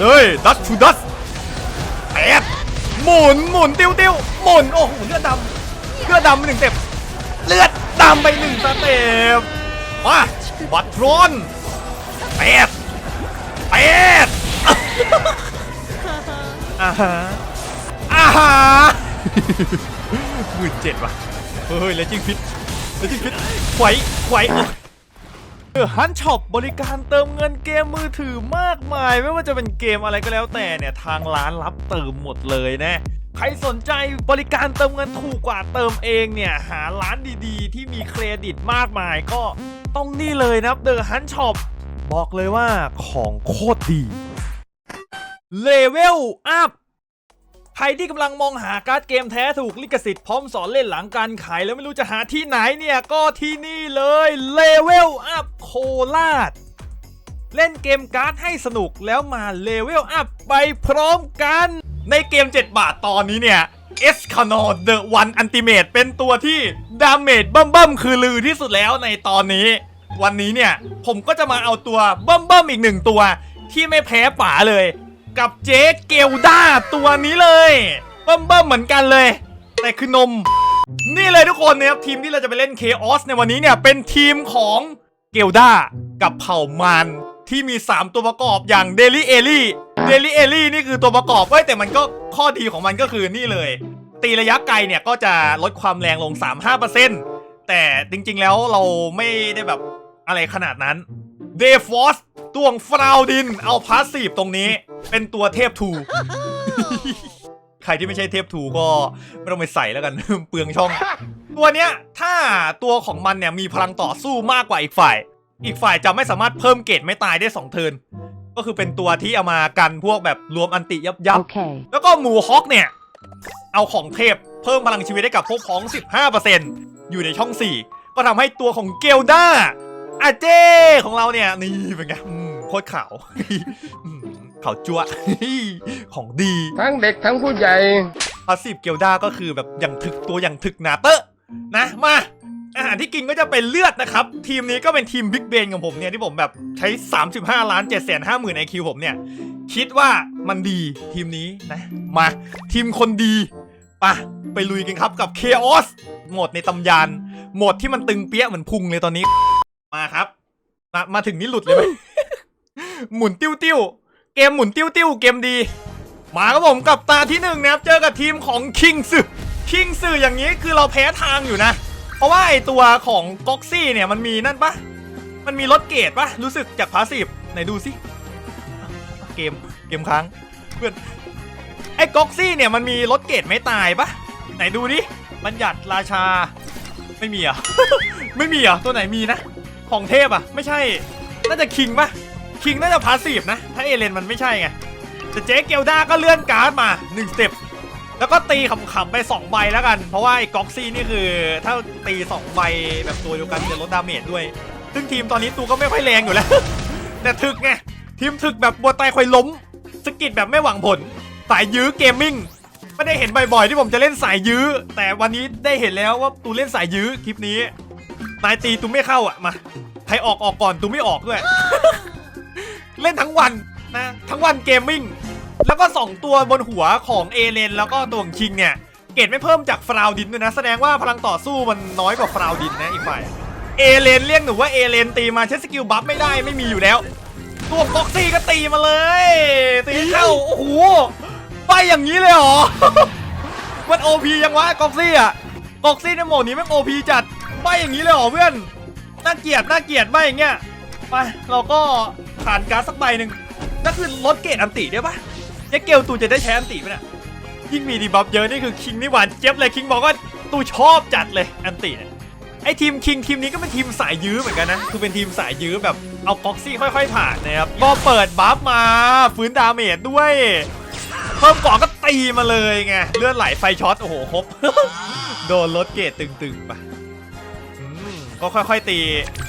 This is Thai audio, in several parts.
เลยดัชทูดัชแอบหมุนหมุนติ้วติ้วหมุนโอ้โหเลือดดำเลือดดำไปหนึ่งสเต็ปเลือดดำไปหนึ่งสเต็ปมาบัตรอนแปดแปดอ่าฮะอ่าฮะหมื่นเจ็ดว่ะเฮ้ยแล้วจิ้งพิษแล้วจิ้งพิษไหวไหวอ้ย ฮันช็อปบริการเติมเงินเกมมือถือมากมาย ไม่ว่าจะเป็นเกมอะไรก็แล้วแต่เนี่ยทางร้านรับเติมหมดเลยนะใครสนใจบริการเติมเงินถูกกว่าเติมเองเนี่ย หาร้านดีๆ ที่มีเครดิตมากมายก็ต้องนี่เลยนะครับเดอะฮันช็อปบอกเลยว่าของโคตรดีเลเวลอัพ ใครที่กำลังมองหาการ์ดเกมแท้ถูกลิขสิทธิ์พร้อมสอนเล่นหลังการขายแล้วไม่รู้จะหาที่ไหนเนี่ย ก็ที่นี่เลย Level Up โคราชเล่นเกมการ์ดให้สนุกแล้วมา Level Up ไปพร้อมกัน ในเกม 7 บาทตอนนี้เนี่ย e s c a n o The One Ultimate เป็นตัวที่ดาเมจเบิ่มคือลือที่สุดแล้วในตอนนี้ วันนี้เนี่ย ผมก็จะมาเอาตัวเบิ่มอีกหนึ่งตัว ที่ไม่แพ้ป๋าเลย กับเจ๊เกลด้าตัวนี้เลยเบิ่มเบิ่มเหมือนกันเลย แต่คือนม นี่เลยทุกคนนะครับทีมที่เราจะไปเล่นเคออสในวันนี้เนี่ยเป็นทีมของเกลด้ากับเผ่ามารที่มี 3 ตัวประกอบอย่างเดลี่เอลี่เดลี่เอลี่นี่คือตัวประกอบเว้ยแต่มันก็ข้อดีของมันก็คือนี่เลย ตีระยะไกลเนี่ยก็จะลดความแรงลง 3-5%แต่จริงๆแล้วเราไม่ได้แบบอะไรขนาดนั้นเดฟอสตวงฟราวดินเอาพาสซีฟตรงนี้ เป็นตัวเทพทูใครที่ไม่ใช่เทพทูก็ไม่ต้องไปใส่แล้วกัน เปลืองช่อง ตัวเนี้ยถ้าตัวของมันเนี่ยมีพลังต่อสู้มากกว่าอีกฝ่าย อีกฝ่ายจะไม่สามารถเพิ่มเกรดไม่ตายได้2เทิร์นก็คือเป็นตัวที่เอามากันพวกแบบรวมอันติยับยับ Okay. แล้วก็หมูฮอกเนี่ย เอาของเทพเพิ่มพลังชีวิตให้กับพวกพ้อง 15%อยู่ในช่อง 4 ก็ทำให้ตัวของเกลด้าอาเจ้ของเราเนี่ย นี่เป็นไงอืมโคตรขาว อืมขาวจั่วของดี ทั้งเด็กทั้งผู้ใหญ่พาสซีฟเกลด้าก็คือแบบอย่างถึกตัวอย่างถึกหนาเตอะนะมาอาหารที่กินก็จะเป็นเลือดนะครับ ทีมนี้ก็เป็นทีมบิ๊กเบนของผมเนี่ยที่ผมแบบใช้ 35 ล้าน7 5 0 0 0 0ไอคิวผมเนี่ย คิดว่ามันดีทีมนี้นะ มาทีมคนดีปะไปลุยกันครับกับ Chaos โหมดในตำยานโหมดที่มันตึงเปี้ยเหมือนพุงเลยตอนนี้ มาครับ มามาถึงนี่หลุดเลยไหม หมุนติ้วติ้ว เกมหมุนติ้วติ้วเกมดี มาครับผมกับตาที่หนึ่งนะครับ เจอกับทีมของคิงซึคิงซึอย่างนี้คือเราแพ้ทางอยู่นะ เพราะว่าไอตัวของก๊อกซี่เนี่ยมันมีนั่นปะมันมีลดเกรดปะรู้สึกจากพาสีฟไหนดูสิเกมเกมค้างเพื่อนไอ้ก๊อกซี่เนี่ยมันมีลดเกรดไม่ตายปะไหนดูดิบัญญัติราชาไม่มีอะ ไม่มีอะ ตัวไหนมีนะ ของเทพอะ ไม่ใช่ น่าจะคิงปะ คิงน่าจะพาสซีฟนะ ถ้าเอเลนมันไม่ใช่ไง แต่เจ๊เกลด้าก็เลื่อนการ์ดมา1สเต็ปแล้วก็ตีขำๆไป 2 ใบแล้วกัน เพราะว่าไอ้ก๊อกซี่นี่คือ ถ้าตี 2 ใบแบบตัวเดียวกันจะลดดาเมจด้วย ซึ่งทีมตอนนี้ตูก็ไม่ค่อยแรงอยู่แล้ว แต่ถึกไง ทีมถึกแบบบัวตายคอยล้ม สกิดแบบไม่หวังผล สายยื้อเกมมิ่งไม่ได้เห็นบ่อยๆที่ผมจะเล่นสายยื้อ แต่วันนี้ได้เห็นแล้วว่าตูเล่นสายยื้อคลิปนี้นายตีตูไม่เข้าอะมาใครออกออกก่อนตูไม่ออกด้วย เล่นทั้งวันนะทั้งวันเกมมิ่งแล้วก็ 2 ตัวบนหัวของเอเลนแล้วก็ตัวของคิงเนี่ย เกรดไม่เพิ่มจากฟราวดินด้วยนะ แสดงว่าพลังต่อสู้มันน้อยกว่าฟราวดินนะอีกฝ่ายเอเลนเรียกหนูว่าเอเลนตีมาใช้สกิลบัฟไม่ได้ไม่มีอยู่แล้ว ตัวบ็อกซี่ก็ตีมาเลย ตีเข้าโอ้โหไปอย่างนี้เลยเหรอ มันโอพียังวะก๊อกซี่อะก๊อกซี่ในโหมดนี้แม่งโอพีจัดไปอย่างนี้เลยเหรอเพื่อนน่าเกลียดน่าเกลียดไปอย่างเงี้ยไปเราก็ ผ่านการสักใบหนึ่งนั่นคือลดเกรดอันติได้ปะเนี่ยเกลตูจะได้ใช้อันติปะเนี่ยยิ่งมีดีบัฟเยอะนี่คือคิงนี่หวานเจี๊ยบเลยคิงบอกว่าตูชอบจัดเลยอันติเนี่ยไอทีมคิงทีมนี้ก็เป็นทีมสายยื้อเหมือนกันนะคือเป็นทีมสายยื้อแบบเอาบ็อกซี่ค่อยๆ ผ่านนะครับก็เปิดบัฟมาฟื้นดาเมจด้วย เพิ่มเกาะก็ตีมาเลยไงเลือดไหลไฟช็อตโอ้โหครบโดนลดเกรดตึงๆไปก็ค่อยๆตี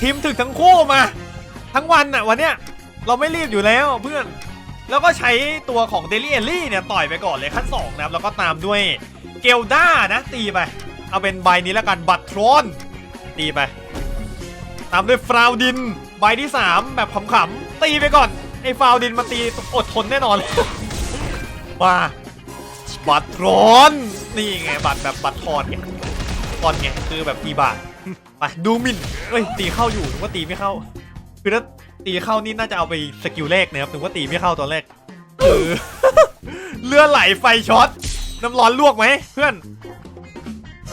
ทีมถึกทั้งคู่มา ทั้งวันน่ะวันเนี้ย เราไม่รีบอยู่แล้วเพื่อน แล้วก็ใช้ตัวของเดลี่เอลลี่เนี่ยต่อยไปก่อนเลยขั้นสองนะครับแล้วก็ตามด้วยเกลด้านะตีไป เอาเป็นใบนี้แล้วกันบัตรทรอนตีไป ตามด้วยฟราวดิน ใบที่ 3 แบบขำๆตีไปก่อนไอ้ฟาวดินมาตีอดทนแน่นอน มาบัตรร้อนนี่ไงบัตรแบบบัตรทอนไงทอนไงคือแบบตีบาทไปดูมินเอ้ยตีเข้าอยู่นึกว่าตีไม่เข้า คือถ้า ตีเข้านี่น่าจะเอาไปสกิลแรกนะครับนึกว่าตีไม่เข้าตอนแรกเลือดไหลไฟช็อตน้ำร้อนลวกไหมเพื่อน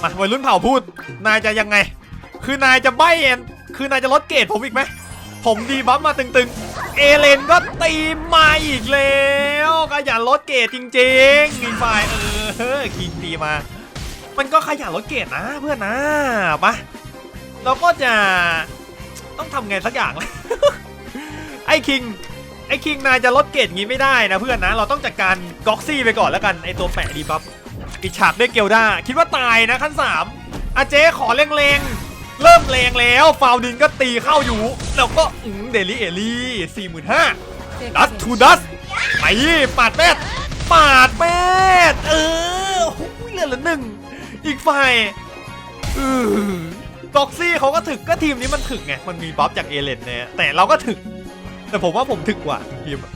มาวัยรุ่นเผ่าพูด นายจะยังไง คือนายจะใบเอ็นคือนายจะลดเกรดผมอีกไหมผมดีบัฟมาตึงๆ เอเลนก็ตีมาอีกแล้วขยันลดเกรดจริงๆมีฝ่ายเออคิงตีมา มันก็ขยันลดเกรดนะเพื่อนนะปะเราก็จะต้องทำไงสักอย่างเลย ไอ้คิงไอ้คิงนายจะลดเกรดงี้ไม่ได้นะเพื่อนนะ เราต้องจัดการก๊อกซี่ไปก่อนแล้วกันไอ้ตัวแปะดีบัฟปิดฉากด้วยเกลด้าคิดว่าตายนะขั้นสามอาเจ๊ขอแรงๆเริ่มแรงแล้วฟาวดินก็ตีเข้าอยู่ แล้วก็เดลี่เอลี่สี่หมื่นห้าดัสทูดัสไปปาดแปดปาดแปดเออโอ้ยเหลือละหนึ่งอีกฝ่ายเออก๊อกซี่เขาก็ถึกก็ทีมนี้มันถึกไง มันมีบัฟจากเอเลนเนี่ยแต่เราก็ถึก แต่ผมว่าผมถึกกว่าทีมอะ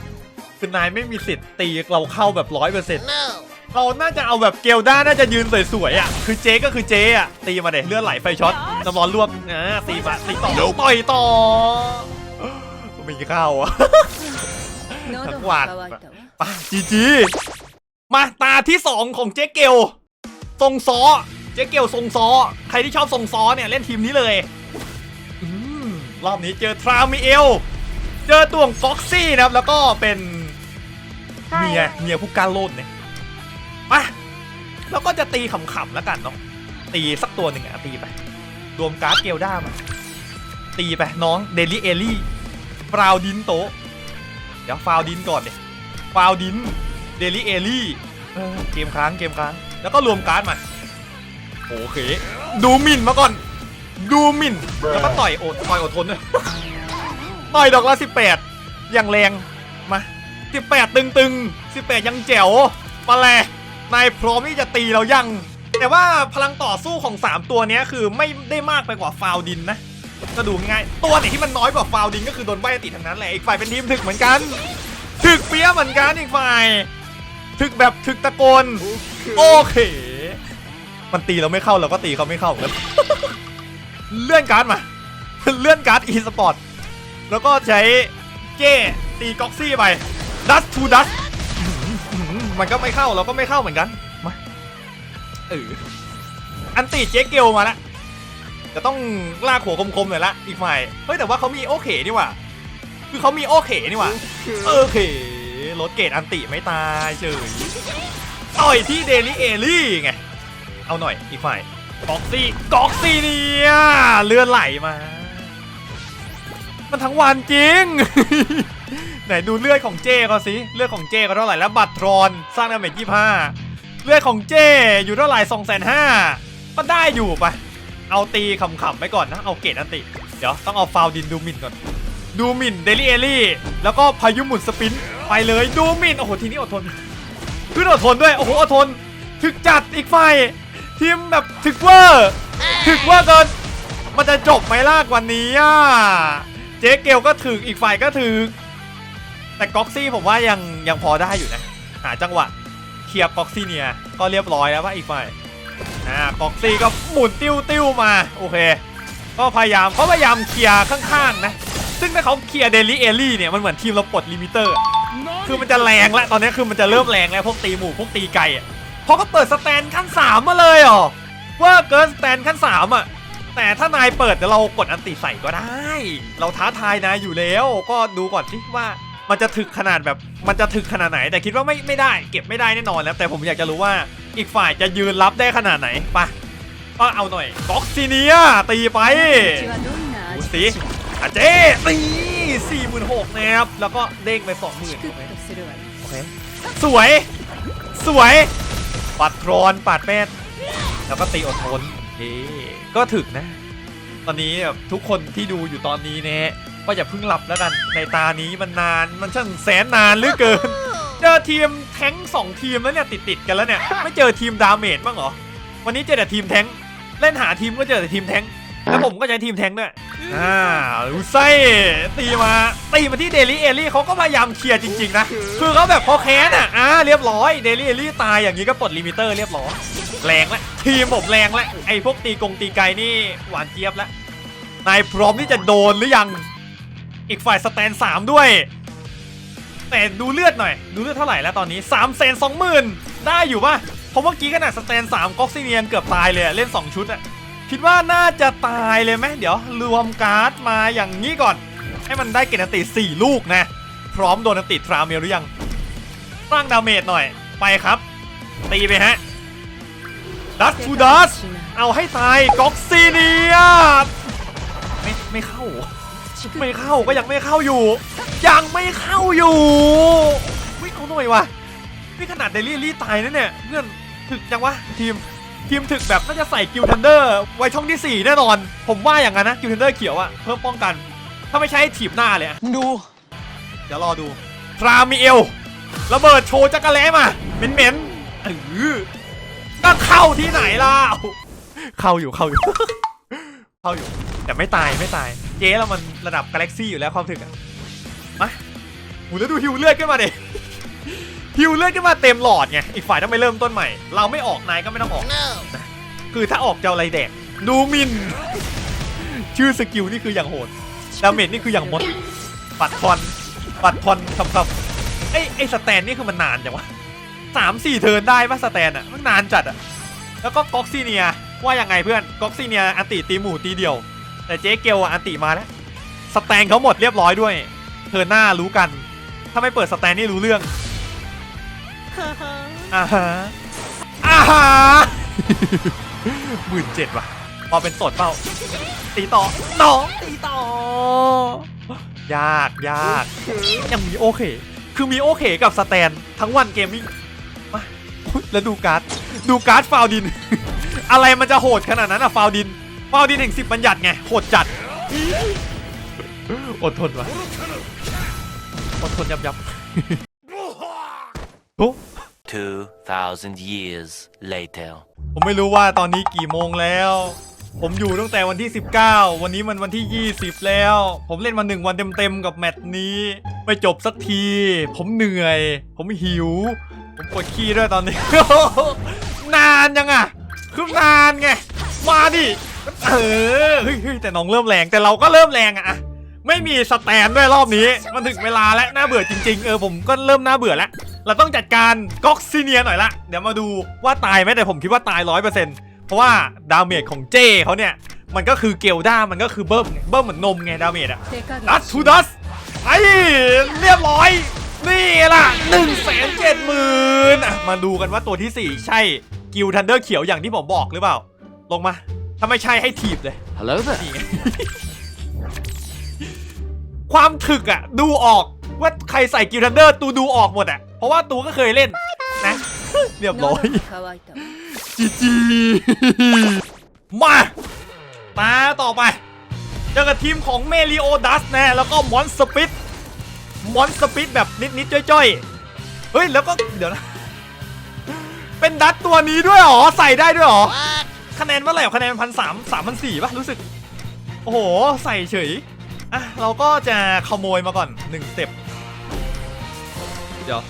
คือนายไม่มีสิทธิ์ตีเราเข้าแบบร้อยเปอร์เซ็นต์เราน่าจะเอาแบบเกลด้าน่าจะยืนสวยๆอะ คือเจ๊ก็คือเจ๊อะ ตีมาเด็เลือดไหลไฟช็อตน้ำร้อนลวกอ่าตีมาตีต่อต่อยต่อไม่เข้าอะทั้งวันไปจีจีมาตาที่2ของเจ๊เกลทรงซอเจ๊เกลทรงซอใครที่ชอบทรงซอเนี่ยเล่นทีมนี้เลยอืมรอบนี้เจอทรามิเอล เจอตัวของฟ็อกซี่นะครับ แล้วก็เป็นเมียเมียผู้การโลดเนี่ยมาแล้วก็จะตีขำๆแล้วกันเนาะตีสักตัวหนึ่งอะตีไป รวมการ์ดเกลด้ามา ตีไป น้องเดลี่เอลี่ฟราวดินโตะเดี๋ยวฟาวดินก่อนเดี๋ยฟาวดินเดลี่เอลี่เออเกมค้างเกมค้าง แล้วก็รวมการ์ดมา โอเค ดูหมินมาก่อน ดูหมินแล้วก็ต่อยโอดต่อยอดทนด้วย ต่อยดอกละ18 อย่างแรงมา18 ตึงตึงๆ18 ยังแจ๋วมาแลนายพร้อมที่จะตีเรายัง แต่ว่าพลังต่อสู้ของ 3 ตัวนี้คือไม่ได้มากไปกว่าฟาวดินนะก็ดูง่ายตัวไหนที่มันน้อยกว่าฟาวดินก็คือโดนใบติดทั้งนั้นแหละอีกฝ่ายเป็นทีมถึกเหมือนกันถึกเปี้ยเหมือนกันอีกฝ่ายถึกแบบถึกตะโกนโอเค มันตีเราไม่เข้าเราก็ตีเขาไม่เข้าเลื่อนการ์ดมา เลื่อนการ์ดอีสปอร์ต แล้วก็ใช้เจ้ตีก๊อกซี่ไปดัสทูดัสมันก็ไม่เข้าเราก็ไม่เข้าเหมือนกันมาเอออันตีเจ๊เกลมาละจะต้องลากหัวคมๆหน่อยละอีกฝ่ายเฮ้ยแต่ว่าเขามีโอเคนี่ว่าคือเขามีโอเคนี่ว่าโอเคลดเกรดอันติไม่ตายเฉยต่อยที่เดลี่เอลี่ไงเอาหน่อยอีกฝ่ายก๊อกซี่ก๊อกซี่เนี่ยเลือดไหลมา มันทั้งวันจริง ไหนดูเลือดของเจ้เขาสิ เลือดของเจ้เขาเท่าไหร่แล้วบัตรทรอนสร้างดาเมจยี่ห้าเลือดของเจอยู่เท่าไหร่สองแสนห้าก็ได้อยู่ปะเอาตีขำๆไปก่อนนะ เอาเกรดอันติ เดี๋ยวต้องเอาฟาวดินดูมินก่อน ดูมินเดลี่เอลี่ แล้วก็พายุหมุนสปิน ไปเลยดูมิน โอ้โห ทีนี้อดทน ขึ้นอดทนด้วย โอ้โห อดทน ถึกจัดอีกไฟทีมแบบถึกเวอร์ ถึกเวอร์เกิน มันจะจบไหมล่ะกว่านี้อะ เจ๊เกลก็ถึกอีกฝ่ายก็ถึกแต่ก๊อกซี่ผมว่ายังยังพอได้อยู่นะ หาจังหวะเคลียร์ก๊อกซี่เนี่ยก็เรียบร้อยแล้วว่าอีกฝ่ายอ่าก๊อกซี่ก็หมุนติ้วติ้วมาโอเค ก็พยายามเขาพยายามเคลียร์ข้างๆนะซึ่งถ้าเขาเคลียร์เดลี่เอลี่เนี่ยมันเหมือนทีมเราปลดลิมิเตอร์คือมันจะแรงแล้วตอนนี้คือมันจะเริ่มแรงแล้วพวกตีหมู่พวกตีไก่เพราะก็เปิดสแตนขั้นสามมาเลยเหรอว่าเกินสแตนขั้นสามอะ แต่ถ้านายเปิดเดี๋ยวเรากดอันติใส่ก็ได้ เราท้าทายนายอยู่แล้ว ก็ดูก่อนสิว่ามันจะถึกขนาดแบบมันจะถึกขนาดไหน แต่คิดว่าไม่ไม่ได้ เก็บไม่ได้แน่นอนแล้ว แต่ผมอยากจะรู้ว่าอีกฝ่ายจะยืนรับได้ขนาดไหนปะก็เอาหน่อยบ็อกซิเนียตีไปดูสิอาเจตีสี่หมื่นหกนะครับแล้วก็เด้งไปสองหมื่นโอเคสวย สวย ปัดทรอนปัดแป้นแล้วก็ตีอดทน ก็ถึกนะ ตอนนี้แบบทุกคนที่ดูอยู่ตอนนี้เนี่ยก็อย่าเพิ่งหลับแล้วกัน ในตานี้มันนาน มันช่างแสนนานเหลือเกิน เจอทีมแท้งสองทีมแล้วเนี่ยติดติดๆกันแล้วเนี่ย ไม่เจอทีมดาเมจบ้างเหรอ วันนี้เจอแต่ทีมแท้งเล่นหาทีมก็เจอแต่ทีมแท้งแล้วผมก็ใช้ทีมแทงค์ด้วยอ่าลูไส้ตีมาตีมาที่เดลี่เอลี่เขาก็พยายามเคลียร์จริงๆนะ คือเขาแบบพอแค้นอะอ่าเรียบร้อยเดลี่เอลี่ตายอย่างนี้ก็ปลดลิมิเตอร์เรียบร้อย แรงแล้วทีมผมแรงแล้วไอ้พวกตีกงตีไกนี่หวานเจี๊ยบแล้วนายพร้อมที่จะโดนหรือยังอีกฝ่ายสแตนสามด้วย แต่ดูเลือดหน่อย ดูเลือดเท่าไหร่แล้วตอนนี้3ามแสนสองหมื่นได้อยู่ปะเพราะเมื่อกี้ขนาดสแตนสามก๊อกซิเนียนเกือบตายเลยเล่น 2 ชุดอะคิดว่าน่าจะตายเลยไหมเดี๋ยวรวมการ์ดมาอย่างนี้ก่อน ให้มันได้เกณฑ์อันติ4ลูกนะ พร้อมโดนอันติทราเมลหรือยังสร้างดาเมจหน่อยไปครับ ตีไปฮะ ดัสฟูดัสเอาให้ตายก๊อกซิเนียไม่ไม่เข้า ไม่เข้าก็ยังไม่เข้าอยู่ ยังไม่เข้าอยู่วิ่งเอาหน่อยวะนี่ขนาดเดลี่ลี่ตายนะเนี่ยเพื่อนถึกจังวะทีมทีมถึกแบบน่าจะใส่กิลทันเดอร์ไว้ช่องที่ 4 แน่นอน ผมว่าอย่างนั้นนะกิลทันเดอร์เขียวอะเพิ่มป้องกัน ถ้าไม่ใช่ถีบหน้าเลยอะมึงดู เดี๋ยวรอดูทรามิเอลระเบิดโชว์จักรแล้มาเหม็นเหม็นๆเออ ก็เข้าที่ไหนล่ะเข้าอยู่เข้าอยู่เข้าอยู่ แต่ไม่ตายไม่ตาย เจ๊เรามันระดับกาแล็กซี่อยู่แล้วความถึกอะมาหูแล้วดูฮิวเลือดขึ้นมาดิฮิวเลือดขึ้นมาเต็มหลอดไงอีกฝ่ายต้องไปเริ่มต้นใหม่ เราไม่ออกนายก็ไม่ต้องออกนะคือถ้าออกจะเอาอะไรแดกดูมิน ชื่อสกิลนี่คืออย่างโหดดาเมจนี่คืออย่างมดปัดทอนปัดทอนคำคำไอ้ไอ้สแตนนี่คือมันนานจังวะ สามสี่เทิร์นได้ปะสแตนอะมันนานจัดอะแล้วก็ก๊อกซีเนียว่ายังไงเพื่อนก๊อกซีเนียอันติตีหมู่ตีเดียว แต่เจ๊เกลอะอันติมาแล้วสแตนเขาหมดเรียบร้อยด้วย เธอหน้ารู้กัน ถ้าไม่เปิดสแตนนี่รู้เรื่องอ่าฮะอ่าฮะหมื่นเจ็ดว่ะพอเป็นสดเปล่าตีต่อน้องตีต่อยากยากยังมีโอเค คือมีโอเคกับสแตนทั้งวันเกมมิ่ง แล้วดูการ์ดดูการ์ดฟาวดิน อะไรมันจะโหดขนาดนั้นอะฟาวดินฟาวดินแห่งสิบบัญญัติไงโหดจัด อดทนวะอดทนยับยับโอ้ 2,000 years later. ผมไม่รู้ว่าตอนนี้กี่โมงแล้ว ผมอยู่ตั้งแต่วันที่ 19 วันนี้มันวันที่ 20 แล้ว ผมเล่นมาหนึ่งวันเต็มๆกับแมตช์นี้ ไม่จบสักที ผมเหนื่อย ผมหิว ผมปวดขี้ด้วยตอนนี้ นานยังอะ คือนานไง มาดิ เออเฮ้ยเฮ้ยแต่น้องเริ่มแรงแต่เราก็เริ่มแรงอะอะไม่มีสแตนด้วยรอบนี้ มันถึงเวลาแล้วน่าเบื่อจริง ๆ เออผมก็เริ่มน่าเบื่อแล้ว เราต้องจัดการก๊อกซิเนียหน่อยละ เดี๋ยวมาดูว่าตายไหมแต่ผมคิดว่าตายร้อยเปอร์เซ็นต์เพราะว่าดาเมจของเจ้เขาเนี่ยมันก็คือเกลด้ามันก็คือเบิ้มไงเบิ้มเหมือนนมไงดาเมจอะดัสทูดัสไอ้เรียบร้อย นี่ล่ะ1นึ่งแสนเจ็ดหมื่นมาดูกันว่าตัวที่ 4 ใช่กิลทันเดอร์เขียวอย่างที่ผมบอกหรือเปล่า ลงมา ถ้าไม่ใช่ให้ถีบเลย Hello there นี่ไงความถึกอะดูออกว่าใครใส่กิลทันเดอร์ตูดูออกหมดอะเพราะว่าตูก็เคยเล่นนะเรียบร้อยจีจีมาตาต่อไปเจอกับทีมของเมลิโอดัสนะแล้วก็มอนสปิด มอนสปิดแบบนิดๆจ้อยๆ เฮ้ย แล้วก็เดี๋ยวนะ เป็นดัตตัวนี้ด้วยเหรอ ใส่ได้ด้วยเหรอ คะแนนเมื่อไหร่คะแนนพันสามสามพันสี่ป่ะ รู้สึก โอ้โห ใส่เฉย อะ เราก็จะขโมยมาก่อนหนึ่งสเต็ปเดี๋ยว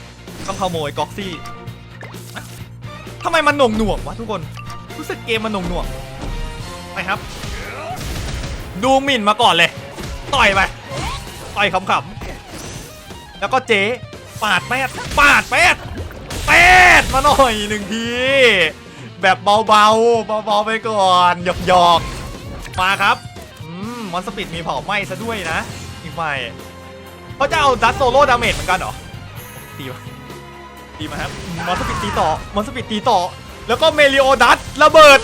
ต้องขโมยก๊อกซี่ทำไมมันหน่วงหน่วงๆวะทุกคน รู้สึกเกมมันหน่วงหน่วงๆไปครับ ดูหมิ่นมาก่อนเลย ต่อยไป ต่อยขำๆ แล้วก็เจ๊ปาดแปดปาดแปดแปดมาหน่อยหนึ่งที แบบเบาๆเบาๆไปก่อนหยอกหยอกๆมาครับอืมมอนสปิดมีเผาไหม้ซะด้วยนะอีกฝ่ายเขาจะเอาดัตโซโล่ดาเมจเหมือนกันเหรอตีวะดีมาครับมอนสปิดตีต่อมอนสปิดตีต่อ แล้วก็เมลิโอดัสระเบิด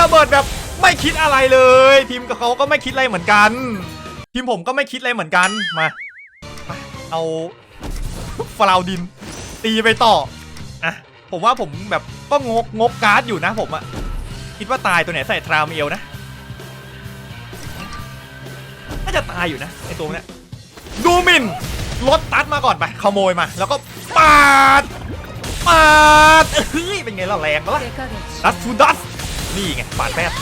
ระเบิดแบบไม่คิดอะไรเลย ทีมกับเขาก็ไม่คิดอะไรเหมือนกัน ทีมผมก็ไม่คิดอะไรเหมือนกันมา เอาฟลาวดิน ตีไปต่ออะผมว่าผมแบบก็งกงกการ์ดอยู่นะผมอะคิดว่าตายตัวไหนใส่ทราวเมลนะน่าจะตายอยู่นะไอตัวเนี้ยดูมินรถตัดมาก่อนไปขโมยมา แล้วก็ปาดปาดเฮ้ยเป็นไงล่ะแรงปะล่ะดัสทูดัสนี่ไงปาดแป๊บ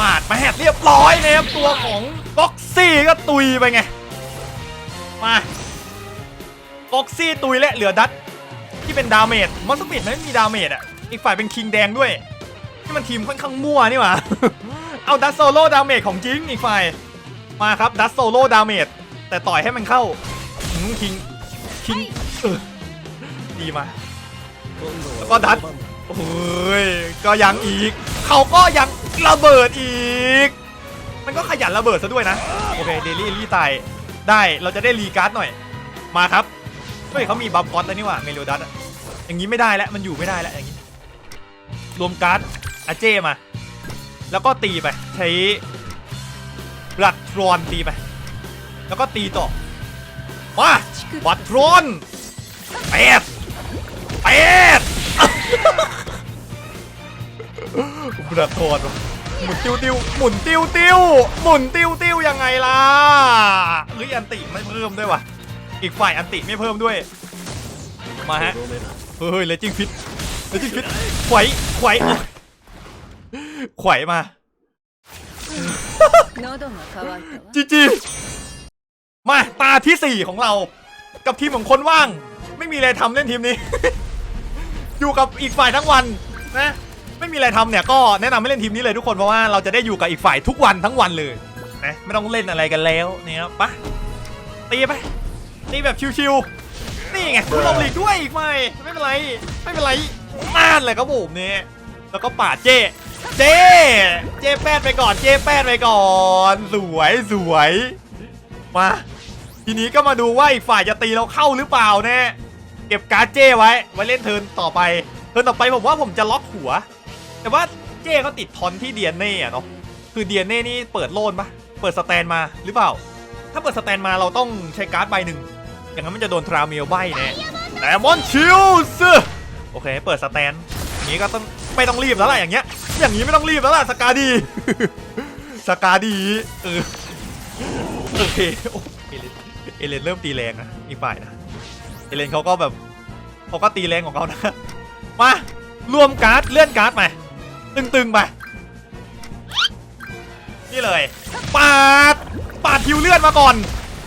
ปาดมาแหดเรียบร้อยนะครับตัวของบ็อกซี่ก็ตุยไปไงมา บ็อกซี่ตุยและเหลือดัตที่เป็นดาเมจมอนสปิดมันไม่มีดาเมจอะอีกฝ่ายเป็นคิงแดงด้วยนี่มันทีมค่อนข้างมั่วนี่หว่าเอาดัตโซโล่ดาเมจของจริงอีกฝ่ายมาครับดัตโซโล่ดาเมจแต่ต่อยให้มันเข้าคิงคิงดีมาแล้วก็ดัดโอ้ยก็ยังอีก เขาก็ยังระเบิดอีก มันก็ขยันระเบิดซะด้วยนะ โอเคเดลี่ลี่ตายได้เราจะได้รีการ์ดหน่อย มาครับ เฮ้ยเขามีบัฟฟอสแล้วนี่หว่าเมโลดัสอะอย่างนี้ไม่ได้แล้วมันอยู่ไม่ได้แล้วอย่างนี้ รวมการ์ดอาเจมา แล้วก็ตีไป ใช้บลัดทรอนตีไป แล้วก็ตีต่อ มาบัตรอนแปดแปดบัตรอนหมุนติวติวหมุนติวติวหมุนติวติวยังไงล่ะเฮ้ยอันติไม่เพิ่มด้วยวะ อีกฝ่ายอันติไม่เพิ่มด้วย มาฮะ เฮ้ยเลจิ้งฟิตเลจิ้งฟิตไขวไขวไขวมาจีจีมาตาที่สี่ของเรา กับทีมของคนว่าง ไม่มีอะไรทำเล่นทีมนี้ อยู่กับอีกฝ่ายทั้งวันนะไม่มีอะไรทำเนี่ยก็แนะนำให้เล่นทีมนี้เลยทุกคนเพราะว่าเราจะได้อยู่กับอีกฝ่ายทุกวันทั้งวันเลยนะไม่ต้องเล่นอะไรกันแล้วเนี่ยปะตีไป ตีแบบชิวๆนี่ไงคุณลงหลีกด้วยอีกฝ่ายไม่เป็นไรไม่เป็นไรน่านเลยครับผมเนี่ยแล้วก็ป่าดเจเจเจแปดไปก่อนเจแปดไปก่อน สวยสวยมาทีนี้ก็มาดูว่าอีกฝ่ายจะตีเราเข้าหรือเปล่าแน่เก็บการ์ดเจไว้ไว้เล่นเทิร์นต่อไปเทิร์นต่อไปผมว่าผมจะล็อกหัว แต่ว่าเจเขาติดทอนที่เดียนเน่อะเนาะคือเดียนเน่นี่เปิดโลนปะเปิดสแตนมาหรือเปล่า ถ้าเปิดสแตนมาเราต้องใช้การ์ดใบหนึ่ง อย่างนั้นมันจะโดนทราเมลใบแน่แต่มอนชิลส์โอเคเปิดสแตนอย่างนี้ก็ต้องไม่ต้องรีบแล้วล่ะอย่างเงี้ย อย่างนี้ไม่ต้องรีบแล้วล่ะสกาดีสกาดีเออโอเคโอ้เอเลนเอเลนเริ่มตีแรงนะอีกฝ่ายนะเอเลนเขาก็แบบเขาก็ตีแรงของเขานะมารวมการ์ดเลื่อนการ์ดมาตึงๆไปนี่เลยปาดปาดทิวเลื่อนมาก่อน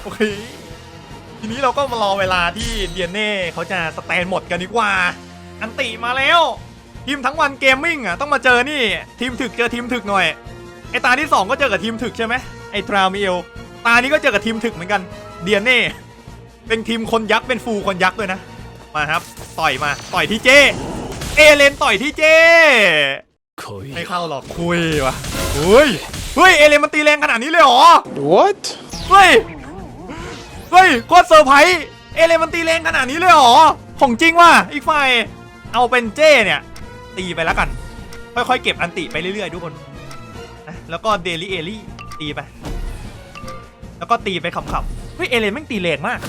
โอเค ทีนี้เราก็มารอเวลาที่เดียนเน่เขาจะสแตนหมดกันดีกว่า อันติมาแล้ว ทีมทั้งวันเกมมิ่งอะต้องมาเจอนี่ ทีมถึกเจอทีมถึกหน่อย ไอตาที่ 2 ก็เจอกับทีมถึกใช่ไหมไอทรามิเอลตานี้ก็เจอกับทีมถึกเหมือนกันเดียนเน่เป็นทีมคนยักษ์เป็นฟูลคนยักษ์ด้วยนะ มาครับ ต่อยมาต่อยที่เจ เอเลนต่อยที่เจไม่เข้าหรอกคุยวะเฮ้ยเฮ้ยเอเลนมันตีแรงขนาดนี้เลยเหรอ What? เฮ้ย เฮ้ยโคตรเซอร์ไพรส์เอเลมันตีแรงขนาดนี้เลยเหรอ ของจริงว่ะอีกฝ่ายเอาเป็นเจ้เนี่ย ตีไปแล้วกัน ค่อยๆ เก็บอันติไปเรื่อยๆทุกคนนะแล้วก็เดลี่เอลี่ตีไป แล้วก็ตีไปขำๆเฮ้ยเอเลนแม่งตีแรงมาก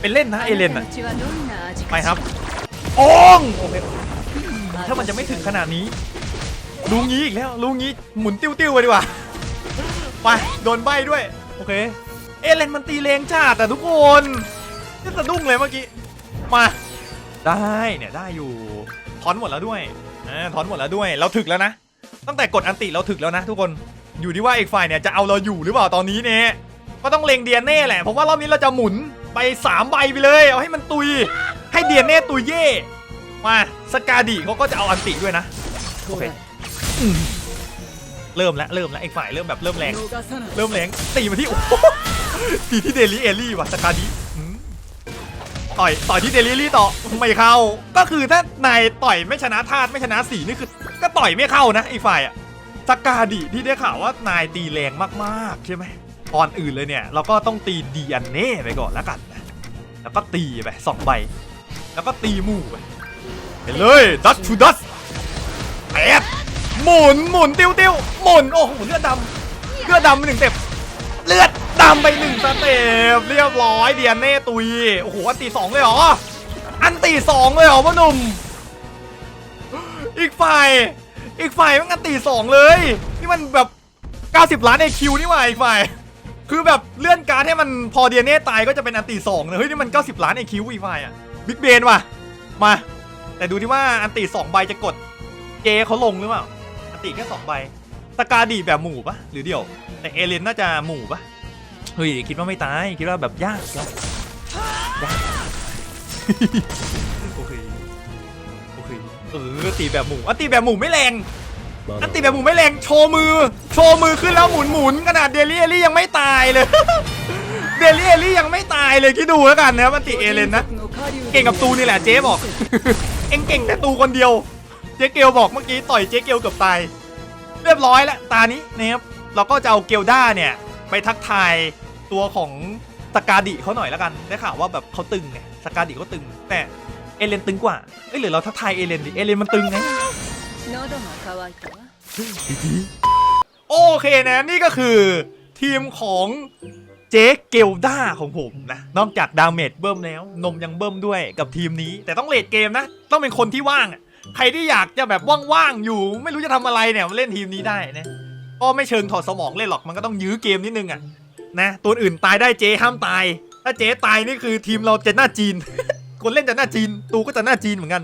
เป็นเล่นนะเอเลนอะไปครับโอ้งโอเคถ้ามันจะไม่ถึงขนาดนี้รู้งี้อีกแล้วรู้งี้หมุนติ้วๆไปดีกว่าไปโดนใบด้วย โอเค เอเลนมันตีแรงจ้าแต่ทุกคนนี่สะดุ้งเลยเมื่อกี้ มา ได้เนี่ยได้อยู่ทอนหมดแล้วด้วยอ่าทอนหมดแล้วด้วย เราถึกแล้วนะ ตั้งแต่กดอันติเราถึกแล้วนะ ทุกคน อยู่ที่ว่าอีกฝ่ายเนี่ยจะเอาเราอยู่หรือเปล่าตอนนี้เนี่ย ก็ต้องเลงเดียนเน่แหละ ผมว่ารอบนี้เราจะหมุนไปสามใบไปเลย เอาให้มันตุย ให้เดียนเน่ตุยเย่ มา สกาดิเขาก็จะเอาอันติด้วยนะ โอเค เริ่มแล้วเริ่มแล้วไอ้ฝ่ายเริ่มแบบเริ่มแรง เริ่มแรงตีมาที่โอ้โหตีที่เดลี่เอลี่ว่ะสกานี้ต่อยต่อยที่เดลี่ลี่ต่อไม่เข้า ก็คือถ้านายต่อยไม่ชนะธาตุไม่ชนะสีนี่คือ ก็ต่อยไม่เข้านะไอ้ฝ่ายอะสกาดีที่ได้ข่าวว่านายตีแรงมากๆใช่ไหมก่อนอื่นเลยเนี่ยเราก็ต้องตีดีอันเน่ไปก่อนแล้วกันแล้วก็ตีไปสองใบ แล้วก็ตีมู่ไปเลยดัชูดัชแปด หมุนหมุนติ้วติ้วหมุนโอ้โหเลือดดำเลือดดำไปหนึ่งเต็ปเลือดดำไปหนึ่งสเต็ปเรียบร้อยเดียนเน่ตุยโอ้โหอันตีสองเลยเหรออันตีสองเลยเหรอพ่อหนุ่มอีกฝ่ายอีกฝ่ายมันอันตีสองเลย นี่มันแบบ 90 ล้านไอคิวนี่หว่าอีกฝ่ายคือแบบเลื่อนการให้มันพอเดียเน่ตายก็จะเป็นอันตีสองเลยเฮ้ยนี่มัน 90 ล้านไอคิวอีกฝ่ายอะบิ๊กเบนว่ะมา แต่ดูที่ว่าอันตีสองใบจะกดเจเขาลงหรือเปล่า ตีแค่สองใบตะกาดีแบบหมู่ปะหรือเดี่ยว แต่เอเลนน่าจะหมู่ปะเฮ้ยคิดว่าไม่ตายคิดว่าแบบยากยากโอเคโอเคเออตีแบบหมู่อะตีแบบหมู่ไม่แรงอันตีแบบหมู่ไม่แรงโชว์มือ โชว์มือขึ้นแล้วหมุนหมุนขนาดเดลี่เอลี่ยังไม่ตายเลยเดลี่เอลี่ยังไม่ตายเลยคิดดูแล้วกันนะครันติเอเลนนะเก่งกับตูนี่แหละเจ๊บอกเอ็งเก่งแต่ตูคนเดียว เจ๊เกลบอกเมื่อกี้ต่อยเจ๊เกลเกือบตายเรียบร้อยแล้วตานี้นะครับเราก็จะเอาเกียวด้าเนี่ย ไปทักทายตัวของสกาดิเขาหน่อยแล้วกันได้ข่าวว่าแบบเขาตึงไงสกาดิเขาตึง แต่เอเลนตึงกว่าเอ้ยหรือเราทักทายเอเลนดิเอเลนมันตึงไงโอเคนะนี่ก็คือทีมของเจ๊เกลด้าของผมนะ นอกจากดาเมจเบิ่มแล้ว นมยังเบิ่มด้วยกับทีมนี้ แต่ต้องเลดเกมนะ ต้องเป็นคนที่ว่าง ใครที่อยากจะแบบว่างๆอยู่ ไม่รู้จะทำอะไรเนี่ยมาเล่นทีมนี้ได้นะก็ไม่เชิงถอดสมองเล่นหรอกมันก็ต้องยื้อเกมนิดนึงอะนะตัวอื่นตายได้เจ๊ห้ามตาย ถ้าเจ๊ตายนี่คือทีมเราจะหน้าจีน คนเล่นจะหน้าจีน ตูก็จะหน้าจีนเหมือนกัน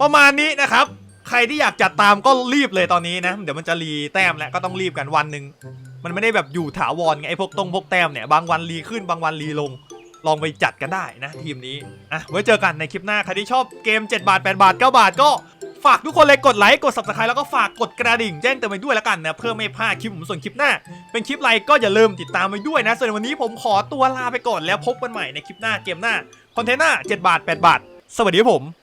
ประมาณนี้นะครับ ใครที่อยากจัดตามก็รีบเลยตอนนี้นะ เดี๋ยวมันจะรีแต้มแล้วก็ต้องรีบกันวันหนึ่งมันไม่ได้แบบอยู่ถาวรไงไอ้พวกตรงพวกแต้มเนี่ยบางวันรีขึ้นบางวันรีลง ลองไปจัดกันได้นะทีมนี้อะไว้เจอกันในคลิปหน้าใครที่ชอบเกม 7 บาท 8 บาท 9 บาทก็ ฝากทุกคนเลยกดไลค์กด subscribe แล้วก็ฝากกดกระดิ่งแจ้งเตือนไปด้วยแล้วกันนะเพื่อไม่พลาดคลิปผมส่วนคลิปหน้า เป็นคลิปอะไรก็อย่าลืมติดตามไปด้วยนะส่วนวันนี้ผมขอตัวลาไปก่อนแล้วพบกันใหม่ในคลิปหน้าเกมหน้าคอนเทนต์หน้า 7 บาท 8 บาท สวัสดีครับผม